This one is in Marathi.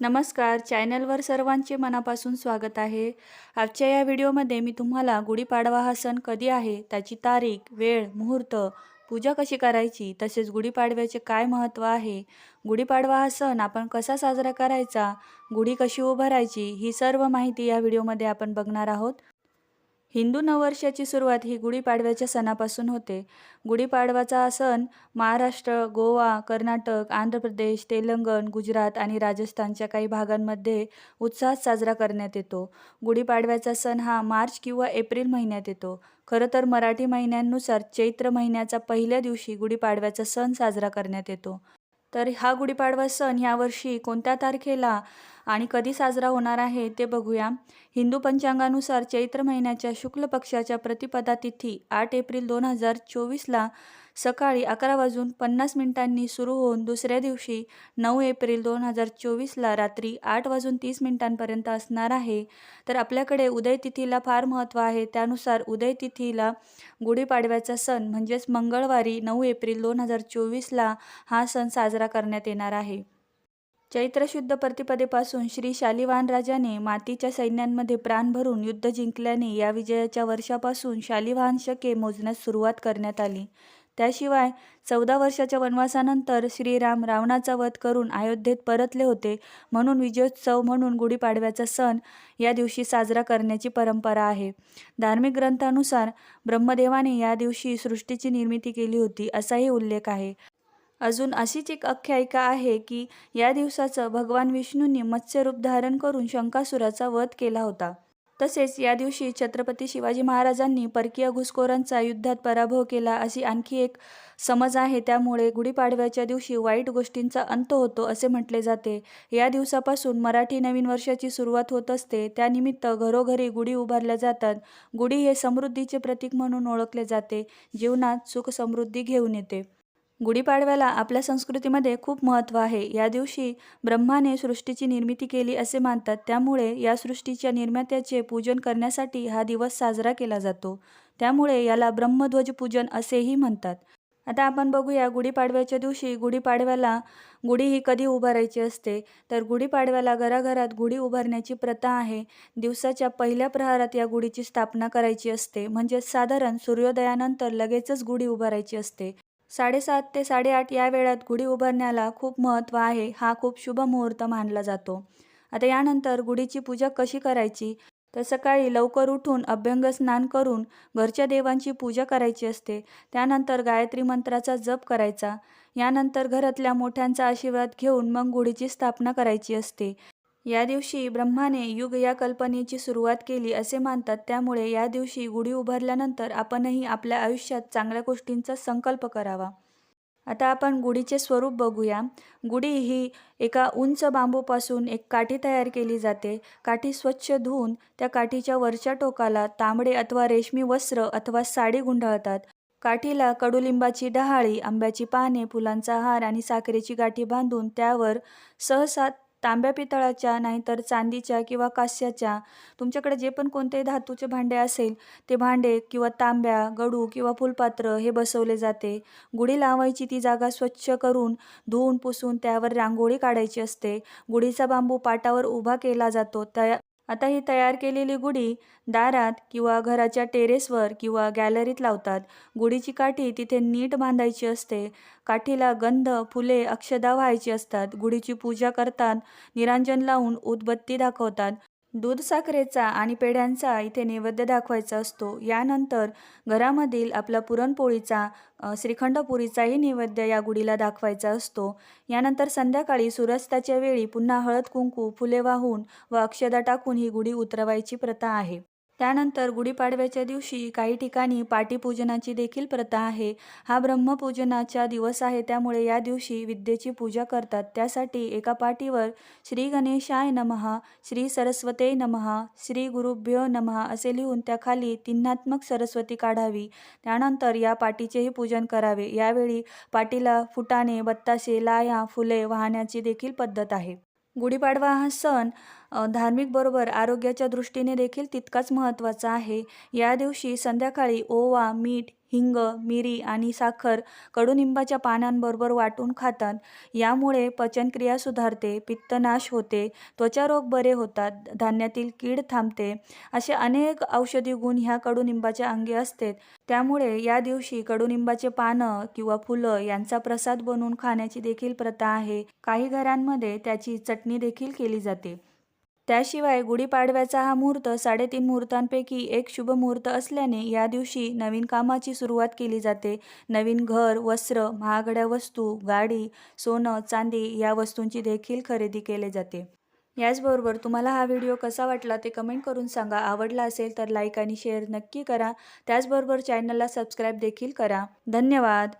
नमस्कार. चॅनलवर सर्वांचे मनापासून स्वागत आहे. आजच्या या व्हिडिओमध्ये मी तुम्हाला गुढीपाडवा हा सण कधी आहे त्याची तारीख वेळ मुहूर्त पूजा कशी करायची तसेच गुढीपाडव्याचे काय महत्त्व आहे गुढीपाडवा हा सण आपण कसा साजरा करायचा गुढी कशी उभारायची ही सर्व माहिती या व्हिडिओमध्ये आपण बघणार आहोत. हिंदू नववर्षाची सुरुवात ही गुढीपाडव्याच्या सणापासून होते. गुढीपाडवाचा हा सण महाराष्ट्र गोवा कर्नाटक आंध्र प्रदेश तेलंगण गुजरात आणि राजस्थानच्या काही भागांमध्ये उत्साहात साजरा करण्यात येतो. गुढीपाडव्याचा सण हा मार्च किंवा एप्रिल महिन्यात येतो. खरं तर मराठी महिन्यांनुसार चैत्र महिन्याचा पहिल्या दिवशी गुढीपाडव्याचा सण साजरा करण्यात येतो. तर हा गुढीपाडवा सण यावर्षी कोणत्या तारखेला आणि कधी साजरा होणार आहे ते बघूया. हिंदू पंचांगानुसार चैत्र महिन्याच्या शुक्ल पक्षाच्या प्रतिपदा तिथी आठ एप्रिल दोन हजार चोवीसला सकाळी अकरा वाजून पन्नास मिनिटांनी सुरू होऊन दुसऱ्या दिवशी नऊ एप्रिल दोन हजार चोवीसला रात्री आठ वाजून तीस मिनिटांपर्यंत असणार आहे. तर आपल्याकडे उदयतिथीला फार महत्त्व आहे. त्यानुसार उदयतिथीला गुढीपाडव्याचा सण म्हणजेच मंगळवारी नऊ एप्रिल दोन हजार चोवीसला हा सण साजरा करण्यात येणार आहे. चैत्रशुद्ध प्रतिपदेपासून श्री शालिवान राजाने मातीच्या सैन्यांमध्ये प्राण भरून युद्ध जिंकल्याने या विजयाच्या वर्षापासून शालिवाहन शके मोजण्यास सुरुवात करण्यात आली. त्याशिवाय चौदा वर्षाच्या वनवासानंतर श्रीराम रावणाचा वध करून अयोध्येत परतले होते म्हणून विजयोत्सव म्हणून गुढीपाडव्याचा सण या दिवशी साजरा करण्याची परंपरा आहे. धार्मिक ग्रंथानुसार ब्रह्मदेवाने या दिवशी सृष्टीची निर्मिती केली होती असाही उल्लेख आहे. अजून अशीच एक आख्यायिका आहे की या दिवसाचं भगवान विष्णूंनी मत्स्यरूप धारण करून शंकासुराचा वध केला होता. तसेच या दिवशी छत्रपती शिवाजी महाराजांनी परकीय घुसखोरांचा युद्धात पराभव केला अशी आणखी एक समज आहे. त्यामुळे गुढीपाडव्याच्या दिवशी वाईट गोष्टींचा अंत होतो असे म्हटले जाते. या दिवसापासून मराठी नवीन वर्षाची सुरुवात होत असते. त्यानिमित्त घरोघरी गुढी उभारल्या जातात. गुढी हे समृद्धीचे प्रतीक म्हणून ओळखले जाते. जीवनात सुख समृद्धी घेऊन येते. गुढीपाडव्याला आपल्या संस्कृतीमध्ये खूप महत्त्व आहे. या दिवशी ब्रह्माने सृष्टीची निर्मिती केली असे मानतात. त्यामुळे या सृष्टीच्या निर्मात्याचे पूजन करण्यासाठी हा दिवस साजरा केला जातो. त्यामुळे याला ब्रह्मध्वज पूजन असेही म्हणतात. आता आपण बघूया गुढीपाडव्याच्या दिवशी गुढीपाडव्याला गुढी ही कधी उभारायची असते? तर गुढीपाडव्याला घराघरात गुढी उभारण्याची प्रथा आहे. दिवसाच्या पहिल्या प्रहारात या गुढीची स्थापना करायची असते. म्हणजे साधारण सूर्योदयानंतर लगेचच गुढी उभारायची असते. साडेसात ते साडेआठ या वेळात गुढी उभारण्याला खूप महत्त्व आहे हा खूप शुभ मुहूर्त मानला जातो. आता यानंतर गुढीची पूजा कशी करायची? तर सकाळी लवकर उठून अभ्यंग स्नान करून घरच्या देवांची पूजा करायची असते. त्यानंतर गायत्री मंत्राचा जप करायचा. यानंतर घरातल्या मोठ्यांचा आशीर्वाद घेऊन मग गुढीची स्थापना करायची असते. या दिवशी ब्रह्माने युग या कल्पनेची सुरुवात केली असे मानतात. त्यामुळे या दिवशी गुढी उभारल्यानंतर आपणही आपल्या आयुष्यात चांगल्या गोष्टींचा संकल्प करावा. आता आपण गुढीचे स्वरूप बघूया. गुढी ही एका उंच बांबूपासून एक काठी तयार केली जाते. काठी स्वच्छ धुवून त्या काठीच्या वरच्या टोकाला तांबडे अथवा रेशमी वस्त्र अथवा साडी गुंडाळतात. काठीला कडुलिंबाची डहाळी आंब्याची पाने फुलांचा हार आणि साखरेची गाठी बांधून त्यावर सहसा तांब्या पितळाच्या नाहीतर चांदीच्या किंवा कास्याच्या तुमच्याकडे जे पण कोणते धातूचे भांडे असेल ते भांडे किंवा तांब्या गडू किंवा फुलपात्र हे बसवले जाते. गुढी लावायची ती जागा स्वच्छ करून धुवून पुसून त्यावर रांगोळी काढायची असते. गुढीचा बांबू पाटावर उभा केला जातो. त्या आता ही तयार केलेली गुढी दारात किंवा घराच्या टेरेसवर किंवा गॅलरीत लावतात. गुढीची काठी तिथे नीट बांधायची असते. काठीला गंध फुले अक्षदा व्हायची असतात. गुढीची पूजा करतात. निरांजन लावून उदबत्ती दाखवतात. दूध साखरेचा आणि पेढ्यांचा इथे नैवेद्य दाखवायचा असतो. यानंतर घरामधील आपला पुरणपोळीचा श्रीखंडपुरीचाही नैवेद्य या गुढीला दाखवायचा असतो. यानंतर संध्याकाळी सूर्यास्ताच्या वेळी पुन्हा हळद कुंकू फुले वाहून व अक्षदा टाकून ही गुढी उतरवायची प्रथा आहे. त्यानंतर गुढीपाडव्याच्या दिवशी काही ठिकाणी पाटीपूजनाची देखील प्रथा आहे. हा ब्रह्मपूजनाचा दिवस आहे त्यामुळे या दिवशी विद्येची पूजा करतात. त्यासाठी एका पाटीवर श्री गणेशाय नमहा श्री सरस्वते नमहा श्री गुरुभ्यो नमहा असे लिहून त्याखाली तिन्हात्मक सरस्वती काढावी. त्यानंतर या पाटीचेही पूजन करावे. यावेळी पाटीला फुटाणे बत्ताशे लाया फुले वाहण्याची देखील पद्धत आहे. गुढीपाडवा हा सण धार्मिकबरोबर आरोग्याच्या दृष्टीने देखील तितकाच महत्त्वाचा आहे. या दिवशी संध्याकाळी ओवा मीठ हिंग मिरी आणि साखर कडुनिंबाच्या पानांबरोबर वाटून खातात. यामुळे पचनक्रिया सुधारते पित्तनाश होते त्वचारोग बरे होतात धान्यातील कीड थांबते. असे अनेक औषधी गुण ह्या कडुनिंबाच्या अंगी असते त्यामुळे या दिवशी कडुनिंबाचे पानं किंवा फुलं यांचा प्रसाद बनवून खाण्याची देखील प्रथा आहे. काही घरांमध्ये त्याची चटणी देखील केली जाते. त्याशिवाय गुढीपाडव्याचा हा मुहूर्त साडेतीन मुहूर्तांपैकी एक शुभ मुहूर्त असल्याने या दिवशी नवीन कामाची सुरुवात केली जाते. नवीन घर वस्त्र महागड्या वस्तू गाडी सोनं चांदी या वस्तूंची देखील खरेदी केली जाते. याचबरोबर तुम्हाला हा व्हिडिओ कसा वाटला ते कमेंट करून सांगा. आवडला असेल तर लाईक आणि शेअर नक्की करा. त्याचबरोबर चॅनलला सबस्क्राईब देखील करा. धन्यवाद.